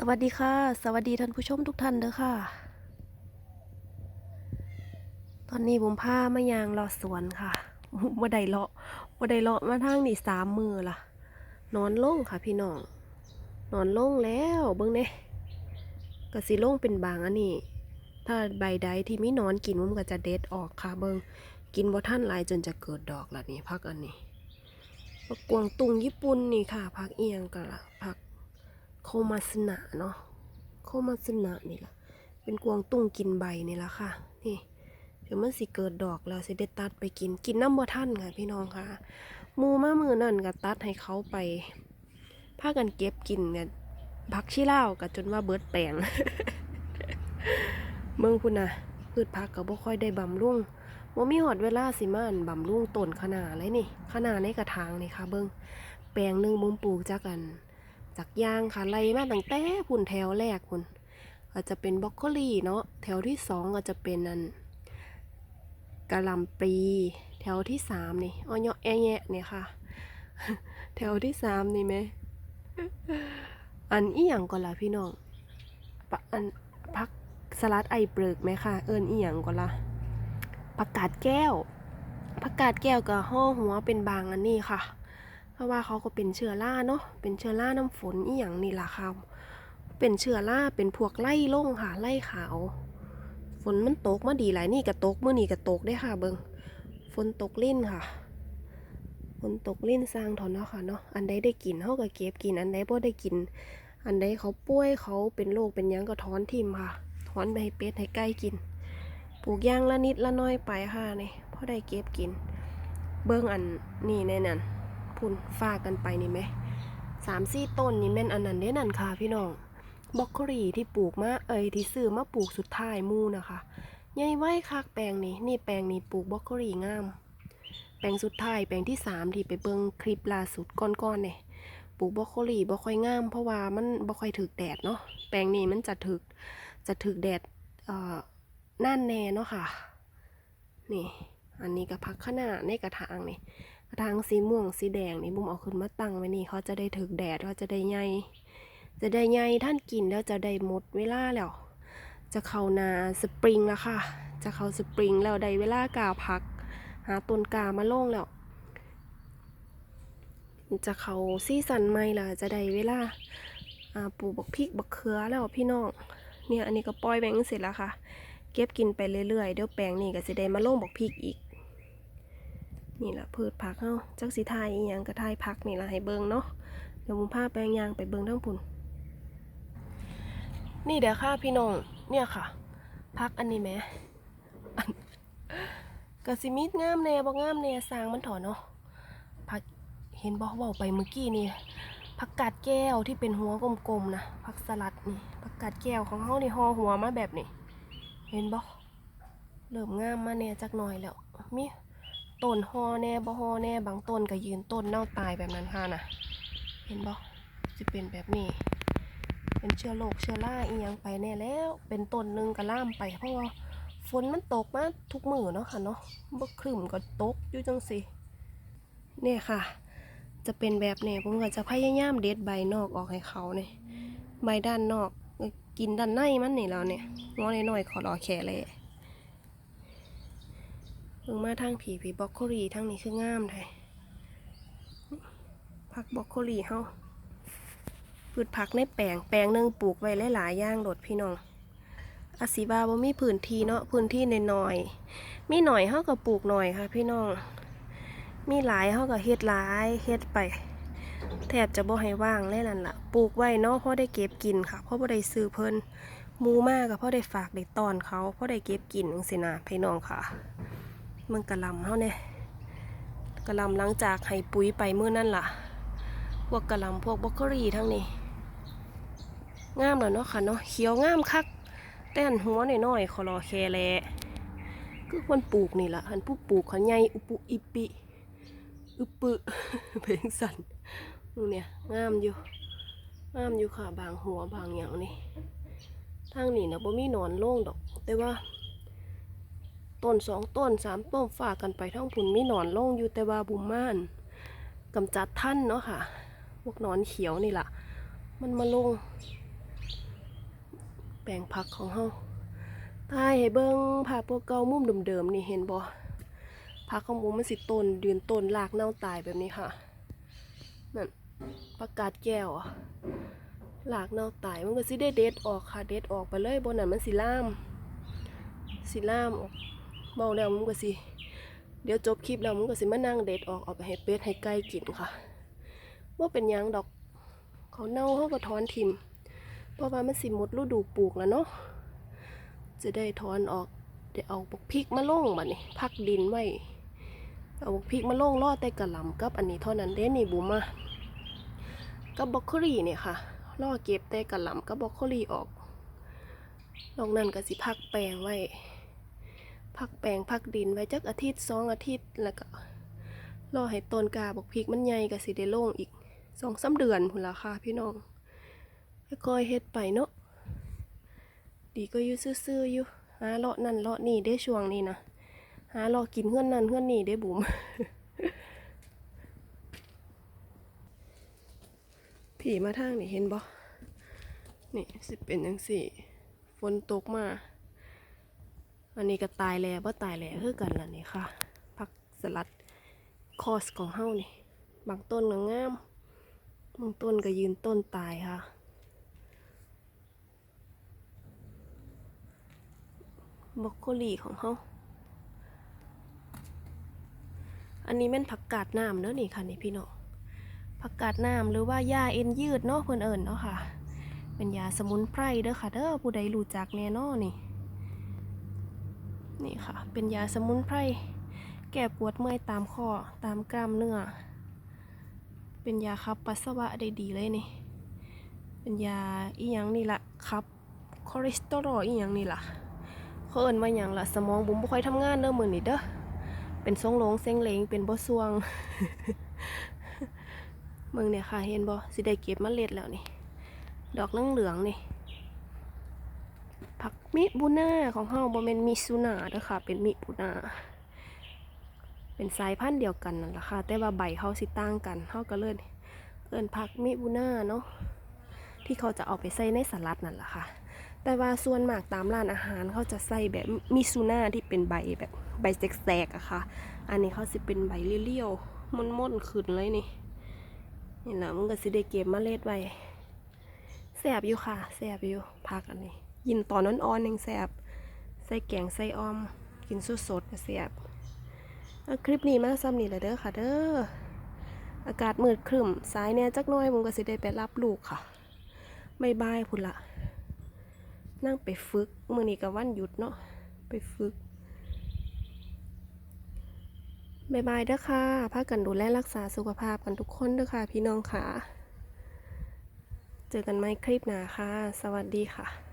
สวัสดีค่ะ สวัสดีท่านผู้ชมทุกท่านเด้อค่ะ ตอนนี้ผมพามายางรอสวนค่ะว่าได้เลาะว่าได้เลาะมาทางนี่สามมือล่ะ นอนลงค่ะ พี่น้อง นอนลงแล้วเบิ่งเนี่ยกะสิลงเป็นบางอันนี้ ถ้าใบใดที่มีนอนกินมันก็จะเด็ดออกค่ะ เบิ่งกินบ่ท่านลายจนจะเกิดดอกละนี่พักอันนี้กกวางตุงญี่ปุ่นนี่ค่ะ พักเอียงกันละพัก โคมาสนะเนาะโคมาสนะนี่ล่ะ เป็นกวางตุ้งกินใบนี่ละค่ะ นี่เดี๋ยวมันสิเกิดดอกแล้วสิได้ตัดไปกินกินน้ำบ่ท่านค่ะพี่น้องค่ะมูมามือนั่นก็ตัดให้เขาไปพากันเก็บกินกันผักชีลากับจนว่าเบิดแปลงเมืองคุณนะพืชผักก็บ่ค่อยได้บำรุงว่ามีหอดเวลาสิมานบำรุงต้นขนาดเลยนี่ขนาดในกระถางนี่ค่ะ เบิงแปลงหนึ่งมุมปลูกจากกัน จากยางค่ะไล่มาตั้งแต่พุ่นแถวแรกพุ่นก็จะเป็นบรอกโคลีเนาะแถวที่สองก็จะเป็นนันกะหล่ำปลีแถวที่สามนี่อ้อยแอะแยะเนี่ยค่ะ แถวที่สามนี่ไหมอันอีหยังก่อนล่ะพี่น้องปะอันพักสลัดไอเปลือกไหมค่ะ เอิญอีหยังก่อนล่ะผักกาดแก้วผักกาดแก้วกับห่อหัวเป็นบางอันนี้ค่ะ เพราะว่าเขาก็เป็นเชื้อราเนาะเป็นเชื้อราน้ำฝนอีหยังนี่ล่ะค่ะเป็นเชื้อราเป็นพวกไล่ล่งค่ะไล่ขาว ฝนมันตกมาดีหลายนี่ก็ตกเมื่อนี่ก็ตกได้ค่ะ เบิงฝนตกลิ้นค่ะฝนตกลิ้นสร้างถอนเนาะค่ะเนาะอันใดได้กินเขาก็เก็บกินอันใดบ่ได้กิน อันใดเขาป่วยเขาเป็นโรคเป็นยังก็ถอนทิมค่ะ ถอนไปให้เป็ดให้ไก่กิน ปลูกย่างละนิดละน้อยไปค่ะนี่พอได้เก็บกิน เบิ้งอันนี่แน่นั่น พุ่นฝากกันไปนี่ไหมสามสี่ต้นนี่แม่นอันนั้นเด้นั่นค่ะ พี่น้องบล็อกโคลีที่ปลูกมาเอ้ยที่ซื้อมาปลูกสุดท้ายมู่นะคะใหญ่ไว้คักแปลงนี้นี่แปลงนี้ปลูกบล็อกโคลีงาม แปลงสุดท้ายแปลงที่สามที่ไปเบิ่งคลิปล่าสุดก้อนๆเนี่ยปลูกบล็อกโคลีบ่ค่อยงาม เพราะว่ามันบ่ค่อยถึกแดดเนาะแปลงนี้มันจะถึกจะถึกแดดเอ่อน่านแน่เนาะค่ะ นี่ อันนี้ก็พักขนาดในกระถางนี่ ระถางสีม่วงสีแดงนี่บุ้มเอาขึ้นมาตั้งไว้นี่เขาจะได้ถึกแดดเขาจะได้ใหญ่จะได้ใหญ่ท่านกินแล้วจะได้หมดเวลาแล้วจะเข้านาสปริงแล้วค่ะ จะเข้าสปริงแล้วได้เวลากาพัก หาต้นกามาลงแล้ว จะเข้าซีซันใหม่และจะได้เวลาอ่าปลูกบักพริกบักเขือแล้วพี่น้องเนี่ยอันนี้ก็ปล่อยแบงเสร็จแล้วค่ะ เก็บกินไปเรื่อยๆเดี๋ยวแปลงนี่ก็จะได้มาลงบักพริกอีก นี่แหละพืชผักเฮาจักสิทายอีหยังก็ทายผักนี่ละให้เบิ่งเนาะเดี๋ยวมุมพาพแปลงยางไปเบิ่งทั้งพุ่นนี่เดี๋ยวค่ะพี่น้องเนี่ยค่ะผักอันนี้แหมอันกะสิมีงามแน่บ่งามแน่สร้างมันถอนเนาะผักเห็นบ่เว้าไปเมื่อกี้นี่ผักกาดแก้วที่เป็นหัวกลมๆนะผักสลัดนี่ผักกาดแก้วของเฮานี่ห่อหัวมาแบบนี้ เห็นบ่เริ่มงามมาแน่จักหน่อยแล้วมี ต้นฮอแน่บ่ฮอแน่บางต้นก็ยืนต้นเน่าตายแบบนั้นค่ะนะเห็นบ่จะเป็นแบบนี้ เป็นเชื้อโรคเชื้อราอียังไปแน่แล้ว เป็นต้นหนึงก็ล่ามไป เพราะว่าฝนมันตกมาทุกมือเนาะค่ะเนาะบ่ครึ้มก็ตกอยู่จังซี่เนี่ยค่ะ จะเป็นแบบนี้ผมก็จะพยายามเด็ดใบนอกออกให้เขาเนี่ยใบด้านนอกกินด้านในมันนี่แล้วเนี่ยงอน้อยๆขอรอแค่เลย เพิ่งมาทางผีผีบล็อกโคลีทางนี้คืองามไทยผักบล็อกโคลีเฮาพืชผักในแปลงแปลงหนึ่งปลูกไว้หลายๆอย่างโดดพี่น้องอาศิบาบ่มีพื้นที่เนาะพื้นที่น้อยๆมีหน่อยเฮาก็ปลูกหน่อยค่ะ พี่น้อง มีหลายเฮาก็เฮ็ดหลายเฮ็ดไป แทบจะบ่ให้ว่างเลยนั่นล่ะปลูกไว้เนาะเพราะได้เก็บกินค่ะเพราะบ่ได้ซื้อเพิ่นมูมากก็เพราะได้ฝากได้ตอนเขาพราะได้เก็บกินจังซี่นะพี่น้องค่ะ มันกะลำเขาเนี่ยกะลำหลังจากให้ปุ๋ยไปเมื่อนั่นล่ะ พวกกะลำพวกบล็อกโคลีทั้งนี้งามแล้วเนาะค่ะเนาะเขียวงามคักแต่นหัวหน่อยๆขอรอแคแลคือคนปลูกนี่ล่ะหันผู้ปลูกเขาใหญ่อุปุอิปิอุปึเพลงสันนู่นเนี่ยงามอยู่งามอยู่ค่ะบางหัวบางอย่างนี่ทางนี้นะบ่มีหนอนโล่งดอก แต่ว่า ต้นสองต้นสามต้นฝากกันไปทั้งผุนมีหนอนลงอยู่แต่ว่าบุมม่านกำจัดท่านเนาะค่ะ พวกนอนเขียวนี่ล่ะมันมาลง แปลงผักของเฮาตายให้เบิ่งภาพพวกเก่ามุมเดิมๆนี่เห็นบ่ผักของหมูมันสิต้นยืนต้นรากเน่าตายแบบนี้ค่ะนั่นประกาศแก้วอะรากเน่าตายมันก็สิได้เด็ดออกค่ะ เด็ดออกไปเลยบนนั้นมันสิล่าม สิล่ามออก เบาแล้วมันก็สิ เดี๋ยวจบคลิปแล้วมันก็สิมานั่งเด็ดออกเอาไปให้เป็ดให้ไก่กินค่ะว่าเป็นยังดอกเขาเน่าเขาก็ถอนทิมเพราะว่ามันสิหมดฤดูปลูกแล้วเนาะจะได้ถอนออกเดี๋ยวเอาบกพริกมาลงบัดนี้พักดินไว้เอาบกพริกมาลงล่อแต่กระลำกับอันนี้เท่านั้นเด้นี่บุมากับบรอกโคลีเนี่ยค่ะล่อเก็บแต่กระลำกับบรอกโคลีออกนอกนั้นก็สิพักแปลงไว้ พักแปลงพักดินไว้จักอาทิตย์สองอาทิตย์แล้วก็รอให้ต้นกาบกพริกมันใหญ่ก็สิได้ลงอีกสองสามเดือนพุ่นละค่ะพี่น้องค่อยเฮ็ดไปเนาะดีก็อยู่ซื่อๆอยู่หาเลาะนั่นเลาะนี่ได้ช่วงนี้นะหาเลาะกินเฮือนนั่นเฮือนนี่ได้บุ๋มผีมาทางนี่เห็นบ่นี่สิเป็นจังสี่ ฝนตกมา อันนี้ก็ตายแล้วว่าตายแล้วคือกันล่ะนี่ค่ะผักสลัดคอสของเฮานี่ บางต้นก็งามบางต้นก็ยืนต้นตายค่ะบรอกโคลีของเฮาอันนี้แม่นผักกาดน้ำเด้อนี่ค่ะนี่พี่น้องผักกาดน้ำหรือว่ายาเอ็นยืดเนาะเพื่อนเอิญเนาะค่ะ เป็นยาสมุนไพรเด้อค่ะเด้อผู้ใดรู้จักแน่นอนี่ นี่ค่ะ เป็นยาสมุนไพร แก้ปวดเมื่อยตามข้อตามกล้ามเนื้อ เป็นยาขับปัสสาวะได้ดีเลยนี่ เป็นยาอีหยังนี่ละขับคอเลสเตอรอลอีหยังนี่ละเขาเอิ้นว่าหยังละสมองบุ๋มบ่ค่อยทำงานเด้อมือนี้เด้อ เป็นทรงหลงเซ็งเลงเป็นบ่สวงมืองเนี่ยค่ะเห็นบ่สิได้เก็บมเมล็ดแล้วนี่ ดอกเหลืองๆนี่ ผักมิบุนาของเฮาบ่แม่นมิซุนาเด้อค่ะ เป็นมิบุนาเป็นสายพันธุ์เดียวกันนั่นแหละค่ะ แต่ว่าใบเขาสิต่างกันเฮาก็เลยเอิ้นผักมิบุนาเนาะที่เขาจะเอาไปใส่ในสลัดนั่นแหละค่ะ แต่ว่าส่วนมากตามร้านอาหารเขาจะใส่แบบมิซุนาที่เป็นใบแบบใบแสกๆอะค่ะ อันนี้เขาสิเป็นใบเลี้ยวๆม่นๆขึ้นเลยนี่นี่แหละมันก็สิได้เก็บเมล็ดไว้แสบอยู่ค่ะแสบอยู่พักอันนี้ ยินตอนอ่อนๆยังแสบใส่แกงใส่ออม กินสดๆก็แสบอาคลิปนี้มาซ้ำนี่แหละเด้อค่ะเด้ออากาศมืดครึ้มสายเนี่ยจักน้อยมันก็สิได้ไปรับลูกค่ะไม่บายพุ่นละนั่งไปฝึกมือนี้กับวันหยุดเนาะไปฝึกบายบายเด้อค่ะพากันดูแลรักษาสุขภาพกันทุกคนเด้อค่ะ พี่น้องค่ะ เจอกันไหมคลิปหน้าค่ะ สวัสดีค่ะ